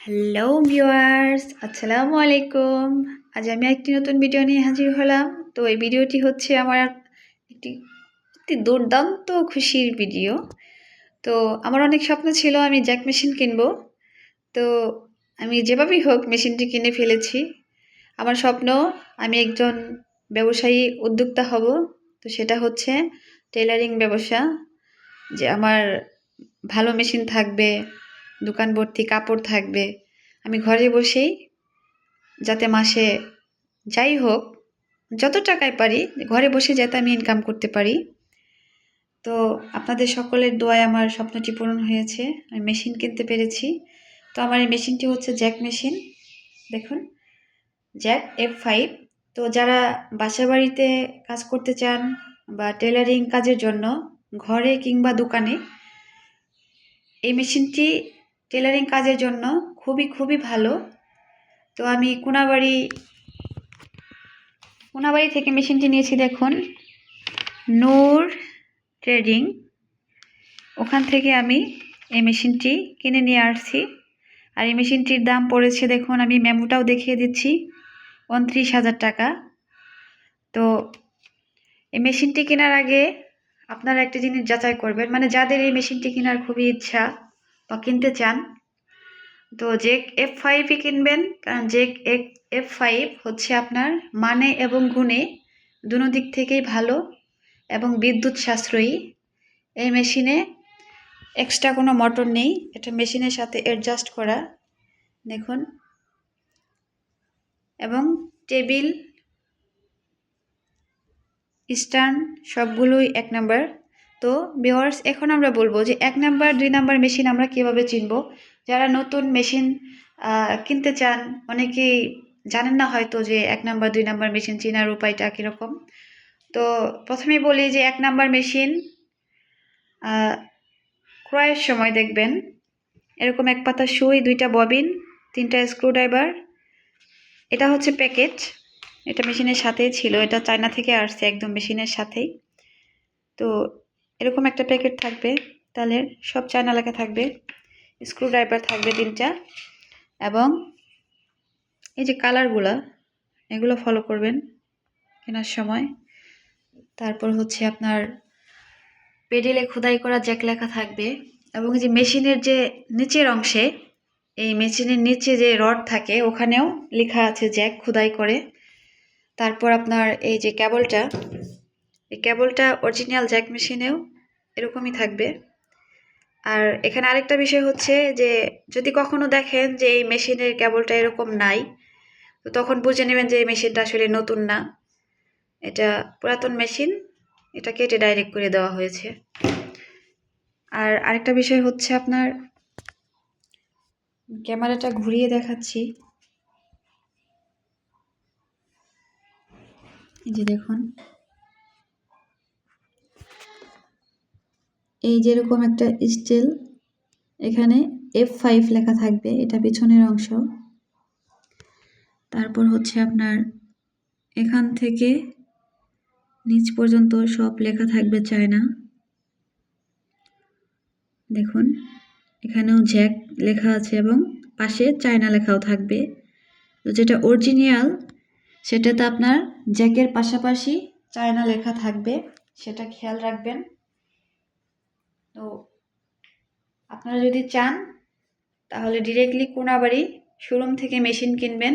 Hello viewers আসসালামু আলাইকুম আজ আমি একটি নতুন ভিডিও নিয়ে হাজির হলাম। তো এই ভিডিওটি হচ্ছে আমার একটি একটি দুর্দান্ত খুশির ভিডিও তো আমার অনেক স্বপ্ন ছিল আমি জ্যাক মেশিন কিনবো। তো আমি যেভাবেই হোক মেশিনটি কিনে ফেলেছি। আমার স্বপ্ন, আমি একজন ব্যবসায়ী উদ্যোক্তা হব। তো সেটা হচ্ছে টেলারিং ব্যবসা। যে আমার ভালো মেশিন থাকবে দোকান ভর্তি কাপড় থাকবে। আমি ঘরে বসেই যাতে মাসে যাই হোক, যত টাকায় পারি, ঘরে বসে যাতে আমি ইনকাম করতে পারি। তো আপনাদের সকলের দোয়ায় আমার স্বপ্নটি পূরণ হয়েছে। আমি মেশিন কিনতে পেরেছি। তো আমার এই মেশিনটি হচ্ছে জ্যাক মেশিন দেখুন জ্যাক এফ ফাইভ তো যারা বাসা বাড়িতে কাজ করতে চান বা টেলারিং কাজের জন্য, ঘরে কিংবা দোকানে, এই মেশিনটি টেলারিং কাজের জন্য খুবই খুবই ভালো। তো আমি কোনাবাড়ি কোনাবাড়ি থেকে মেশিনটি নিয়েছি দেখুন, নূর ট্রেডিং। ওখান থেকে আমি এই মেশিনটি কিনে নিয়ে আসছি। আর এই মেশিনটির দাম পড়েছে দেখুন, আমি মেমোটাও দেখিয়ে দিচ্ছি, উনত্রিশ হাজার টাকা। তো এই মেশিনটি কেনার আগে আপনারা একটা জিনিস যাচাই করবেন মানে যাদের এই মেশিনটি কেনার খুবই ইচ্ছা বা কিনতে চান, তো জেক এফ ফাইভই কিনবেন। কারণ জেক এফ ফাইভ হচ্ছে আপনার মানে এবং গুণে দুনো দিক থেকেই ভালো এবং বিদ্যুৎ সাশ্রয়ী। এই মেশিনে এক্সট্রা কোনো মোটর নেই, এটা মেশিনের সাথে অ্যাডজাস্ট করা, দেখুন। এবং টেবিল স্টার্ন সবগুলোই এক নাম্বার তো ভিওয়ার্স এখন আমরা বলব যে এক নাম্বার দুই নাম্বার মেশিন আমরা কীভাবে চিনব? যারা নতুন মেশিন কিনতে চান, অনেকেই জানেন না হয়তো যে এক নাম্বার দুই নাম্বার মেশিন চেনার উপায়টা কীরকম। তো প্রথমেই বলি যে এক নাম্বার মেশিন ক্রয়ের সময় দেখবেন। এরকম এক পাতা সুই, দুইটা ববিন, তিনটা স্ক্রুড্রাইভার এটা হচ্ছে প্যাকেট এটা মেশিনের সাথেই ছিল। এটা চায়না থেকে আসছে, একদম মেশিনের সাথেই। তো এরকম একটা প্যাকেট থাকবে, তাহলে সব চায়না লেখা থাকবে স্ক্রুড্রাইভার থাকবে তিনটা, এবং এই যে কালারগুলা এগুলো ফলো করবেন কেনার সময়। তারপর হচ্ছে আপনার পেডেলে খোদাই করা জ্যাক লেখা থাকবে, এবং যে মেশিনের যে নিচের অংশে, এই মেশিনের নিচে যে রড থাকে, ওখানেও লেখা আছে জ্যাক খোদাই করে। তারপর আপনার এই যে কেবলটা এই কেবলটা অরিজিনাল জ্যাক মেশিনেও এরকমই থাকবে। আর এখানে আরেকটা বিষয় হচ্ছে যে, যদি কখনো দেখেন যে এই মেশিনের কেবলটা এরকম নাই, তো তখন বুঝে নেবেন যে এই মেশিনটা আসলে নতুন না। এটা পুরাতন মেশিন এটা কেটে ডাইরেক্ট করে দেওয়া হয়েছে। আর আরেকটা বিষয় হচ্ছে আপনার, ক্যামেরাটা ঘুরিয়ে দেখাচ্ছি। এই যে দেখুন। এই যেরকম একটা স্টিল, এখানে এফ ফাইভ লেখা থাকবে, এটা পিছনের অংশ। তারপর হচ্ছে আপনার এখান থেকে নিচ পর্যন্ত সব লেখা থাকবে চায়না। দেখুন, এখানেও জ্যাক লেখা আছে এবং পাশে চায়না লেখাও থাকবে। তো যেটা অরিজিনাল সেটাতে আপনার জ্যাকের পাশাপাশি চায়না লেখা থাকবে, সেটা খেয়াল রাখবেন। তো আপনারা যদি চান, তাহলে ডিরেক্টলি কোনাবাড়ি শোরুম থেকে মেশিন কিনবেন।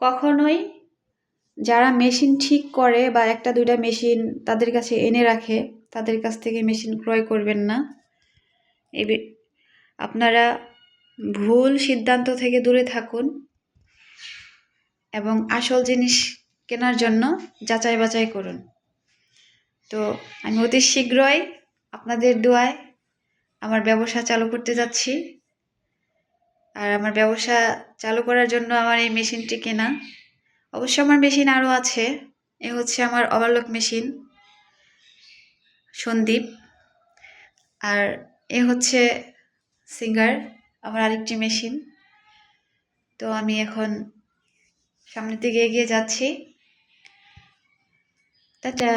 কখনোই যারা মেশিন ঠিক করে বা একটা দুইটা মেশিন তাদের কাছে এনে রাখে, তাদের কাছ থেকে মেশিন ক্রয় করবেন না। এই আপনারা ভুল সিদ্ধান্ত থেকে দূরে থাকুন এবং আসল জিনিস কেনার জন্য যাচাই বাছাই করুন। তো আমি অতি শীঘ্রই আপনাদের দোয়ায় আমার ব্যবসা চালু করতে যাচ্ছি। আর আমার ব্যবসা চালু করার জন্য আমার এই মেশিনটি কেনা। অবশ্য আমার মেশিন আরও আছে। এ হচ্ছে আমার অবালক মেশিন, সন্দীপ। আর এ হচ্ছে সিঙ্গার, আমার আরেকটি মেশিন। তো আমি এখন সামনের দিকে এগিয়ে যাচ্ছি। টাটা!